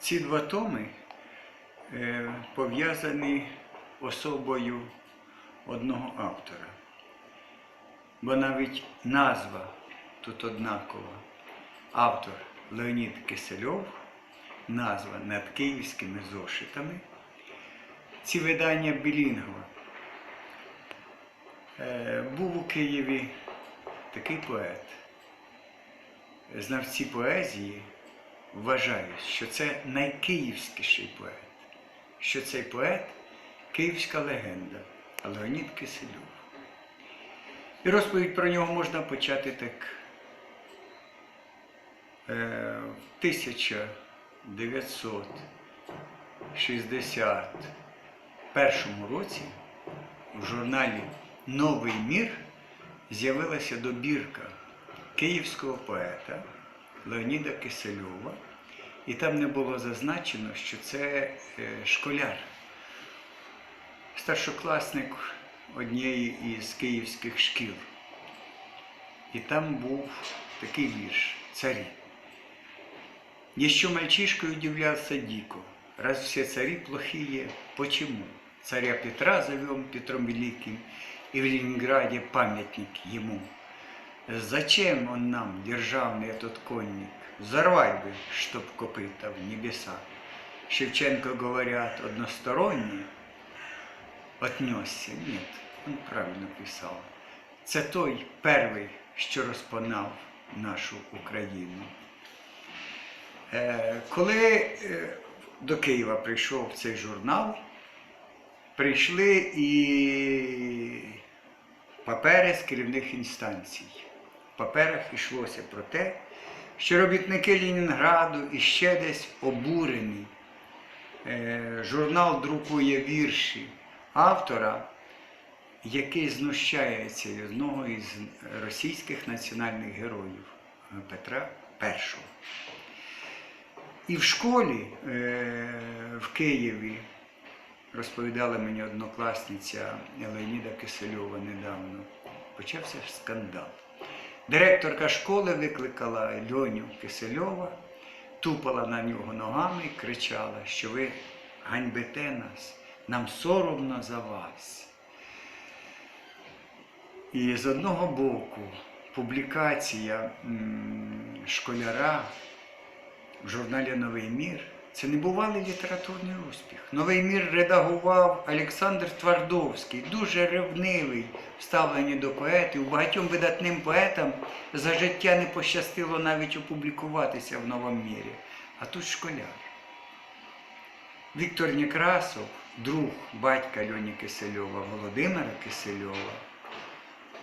Ці два томи е, пов'язані особою одного автора. Бо навіть назва тут однакова. Автор Леонід Кисельов, назва над київськими зошитами. Ці видання білінгва. Е, Був у Києві такий поет. Знавці поезії вважають, що це найкиївськіший поет, що цей поет київська легенда Леонід Кисельов. І розповідь про нього можна почати так. Е, В 1961 році в журналі Новий мір з'явилася добірка київського поета Леоніда Кисельова, і там не було зазначено, що це е, школяр, старшокласник однієї із київських шкіл. І там був такий вірш царі. Еще мальчишкой удивлялся дико, раз все цари плохие, почему? Царя Петра зовем Петром Великим, и в Ленинграде памятник ему. Зачем он нам, державный этот конник? Взорвать бы, чтоб копыта в небеса. Шевченко, говорят, односторонне отнесся. Нет, он правильно писав. Це той перший, що розпанав нашу Україну. Е, Коли е, до Києва прийшов цей журнал, прийшли і папери з керівних інстанцій. Паперах йшлося про те, що робітники Ленінграду і ще десь обурені. Е, Журнал друкує вірші автора, який знущається з одного із російських національних героїв Петра І. І в школі е, в Києві розповідала мені однокласниця Леоніда Кисельова недавно, почався скандал. Директорка школи викликала Льоню Кисельова, тупала на нього ногами і кричала, що ви ганьбите нас, нам соромно за вас. І з одного боку публікація школяра в журналі Новий мір це небувалий літературний успіх. Новий мір редагував Олександр Твардовський, дуже ревнивий в ставленні до поетів. Багатьом видатним поетам за життя не пощастило навіть опублікуватися в новому мірі. А тут школяр. Віктор Некрасов, друг батька Льоні Кисельова, Володимира Кисельова,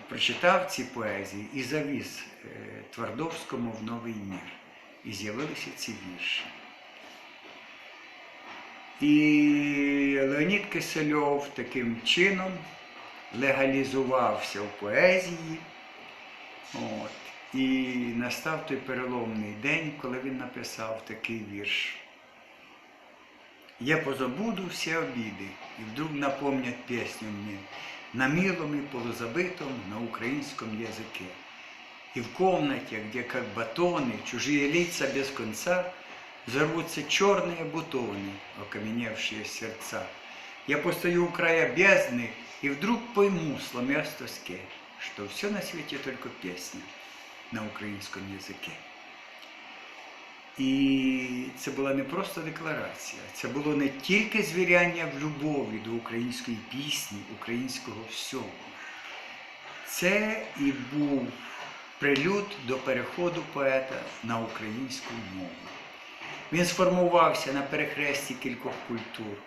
прочитав ці поезії і завіз е, Твардовському в новий мір. І з'явилися ці вірші. І Леонід Кисельов таким чином легалізувався в поезії. От. І настав той переломний день, коли він написав такий вірш. Я позабуду все обиды, и вдруг напомнят песню мне на милом и полузабытом на украинском языке. И в комнате, где как батоны, чужие лица без конца, взорвутся черные бутоны, окаменевшие сердца. Я постою у края бездны и вдруг пойму, сломя с тоске, что все на свете только песня на украинском языке. І це була не просто декларація, це було не тільки звіряння в любові до української пісні, українського всього. Це і був прелюд до переходу поета на українську мову. Він сформувався на перехресті кількох культур.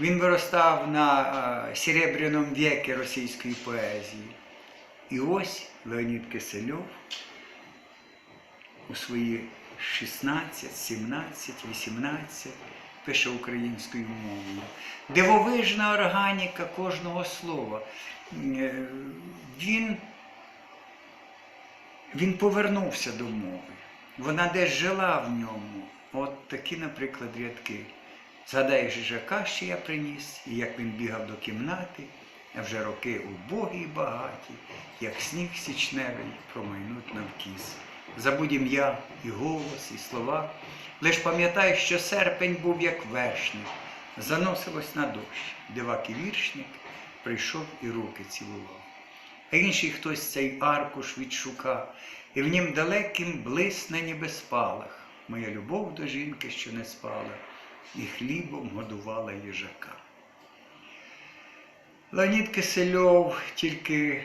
Він виростав на е, серебряному віки російської поезії. І ось Леонід Кисельов у свої 16, 17, 18 пише українською мовою. Дивовижна органіка кожного слова. Е, Він, він повернувся до мови. Вона десь жила в ньому. От такі, наприклад, рядки. Згадай жижака, що я приніс, і як він бігав до кімнати, а вже роки убогі й багаті, як сніг січневий промайнуть навкіз. забудь ім'я і голос, і слова. Лиш пам'ятай, що серпень був як вершник, заносилось на дощ, дивак і віршник прийшов і руки цілував. А інший хтось цей аркуш відшукав, і в нім далеким блисне ніби спалах. Моя любов до жінки, що не спала, і хлібом годувала їжака. Леонід Кисельов тільки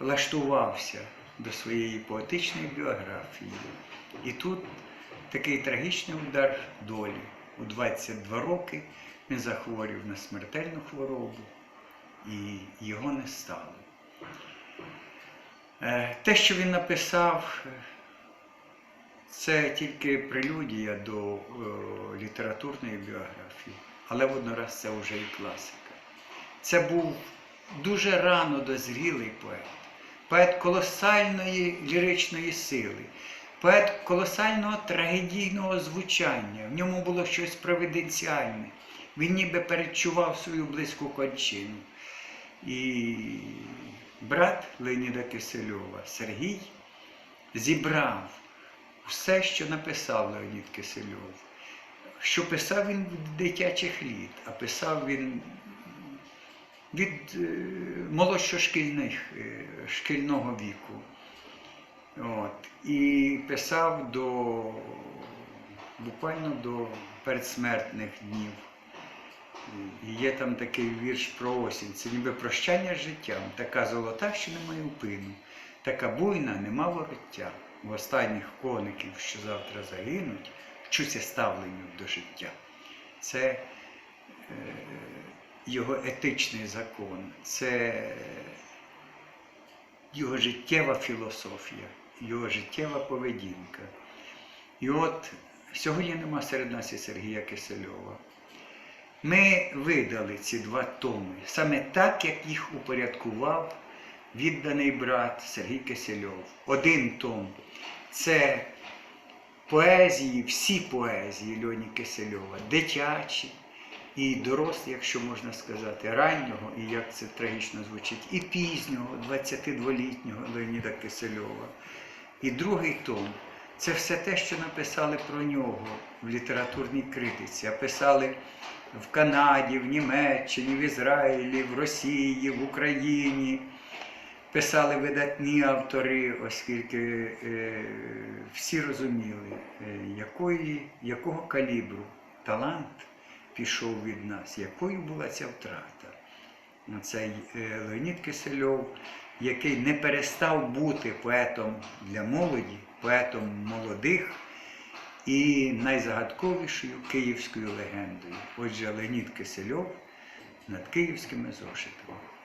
влаштувався до своєї поетичної біографії. І тут такий трагічний удар долі. У 22 роки він захворів на смертельну хворобу, і його не стало. Е, Те, що він написав, це тільки прелюдія до е, літературної біографії, але воднораз це вже і класика. Це був дуже рано дозрілий поет, поет колосальної ліричної сили, поет колосального трагедійного звучання. В ньому було щось провиденціальне. Він ніби передчував свою близьку кончину. І брат Леоніда Кисельова Сергій зібрав все, що написав Леонід Кисельов. Що писав він від дитячих літ, а писав він від е, молодшошкільних, е, шкільного віку. От. І писав до буквально до передсмертних днів. І є там такий вірш про осінь. Це ніби прощання з життям. Така золота, що немає упину, така буйна, нема вороття. В останніх коників, що завтра загинуть, вчуся ставленню до життя. Це е, його етичний закон, це його життєва філософія, його життєва поведінка. І от сьогодні нема серед нас і Сергія Кисельова. Ми видали ці два томи саме так, як їх упорядкував відданий брат Сергій Кисельов. Один том це поезії, всі поезії Льоні Кисельова, дитячі і дорослі, якщо можна сказати, раннього, і як це трагічно звучить, і пізнього, 22-літнього Леоніда Кисельова. І другий том це все те, що написали про нього в літературній критиці, а писали в Канаді, в Німеччині, в Ізраїлі, в Росії, в Україні. Писали видатні автори, оскільки е, всі розуміли, е, якої, якого калібру талант пішов від нас, якою була ця втрата. Цей е, Леонід Кисельов, який не перестав бути поетом для молоді, поетом молодих і найзагадковішою київською легендою. Отже, Леонід Кисельов над київськими зошитами.